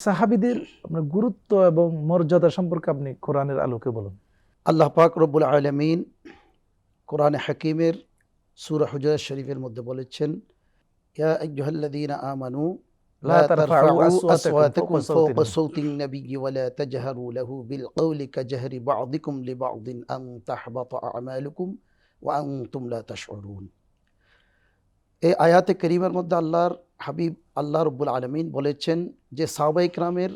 সাহাবিদের গুরুত্ব এবং মর্যাদা সম্পর্কে আপনি কোরআনের আলোকে বলুন। আল্লাহ পাক রব্বুল আলমিন কোরআনে হাকিমের সুরা হুজরত শরীফের মধ্যে বলেছেন আমানু আয়াতে করিমের মধ্যে আল্লাহর হাবিব আল্লাহ রব্বুল আলমিন বলেছেন যে সাহবাই ক্রামের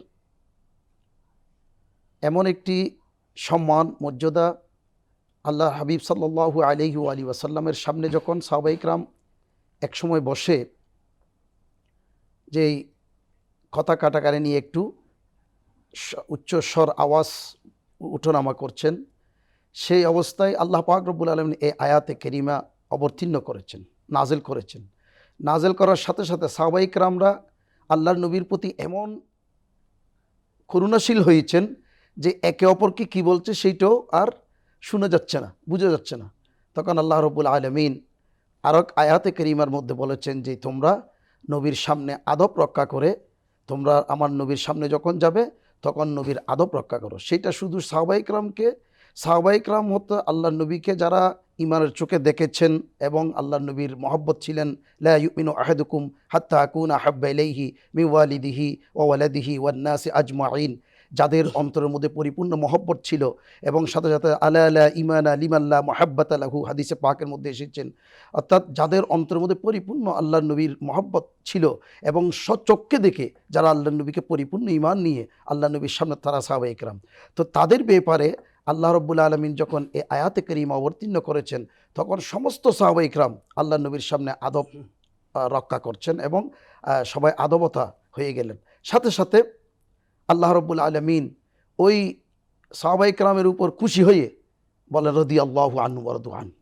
এমন একটি সম্মান, মর্যাদা আল্লাহ হাবিব সাল্লাল্লাহু আলাইহি আলী ওয়াসাল্লামের সামনে যখন সাহবাই ক্রাম একসময় বসে যেই কথা কাটাকারি নিয়ে একটু উচ্চস্বর আওয়াজ উঠোনামা করছেন, সেই অবস্থায় আল্লাহ পাক রব্বুল আলমিন এই আয়াতে কেরিমা অবতীর্ণ করেছেন, নাজেল করেছেন। নাজেল করার সাথে সাথে সাহবাইক রামরা আল্লাহর নবীর প্রতি এমন করুণাশীল হয়েছেন যে একে অপরকে কি বলছে সেইটাও আর শোনা যাচ্ছে না, বোঝা যাচ্ছে না। তখন আল্লাহ রব্বুল আলমিন আরক আয়াতে করিমার মধ্যে বলেছেন যে, তোমরা নবীর সামনে আদব রক্ষা করে, তোমরা আমার নবীর সামনে যখন যাবে, তখন নবীর আদব রক্ষা করো। সেটা শুধু সাহবাইকরামকে সাহবাইকরাম হতো আল্লাহ নবীকে যারা ইমানের চোখে দেখেছেন এবং আল্লাহ নবীর মহব্বত ছিলেন, লা ইউমিনু আহাদুকুম হাত্তা আকুন আহাব্বা ইলাইহি মি ওয়ালিদিহি ওয়া ওয়ালাদিহি ওয়ান নাসি আজমাইন যাদের অন্তরের মধ্যে পরিপূর্ণ মহব্বত ছিল এবং সাথে সাথে, আলা আলা ইমানা লিমাল্লা মহাব্বাত আলাহু হাদিসে পাকের মধ্যে এসেছেন। অর্থাৎ যাদের অন্তরের মধ্যে পরিপূর্ণ আল্লাহ নবীর মহব্বত ছিল এবং সচক্ষে দেখে যারা আল্লাহ নবীকে পরিপূর্ণ ইমান নিয়ে আল্লাহ নবীর সামনে তারা সাহাবা একরাম তো তাদের ব্যাপারে আল্লাহ রব্বুল আলমিন যখন এই আয়াতে করিমা অবতীর্ণ করেছেন, তখন সমস্ত সাহাবা ইকরাম আল্লাহ নবীর সামনে আদব রক্ষা করছেন এবং সবাই আদবতা হয়ে গেলেন। সাথে সাথে আল্লাহ রব্বুল আলমিন ওই সাহাবা ইকরামের উপর খুশি হয়ে বলে রদি আল্লাহ আনু বরদুয়ান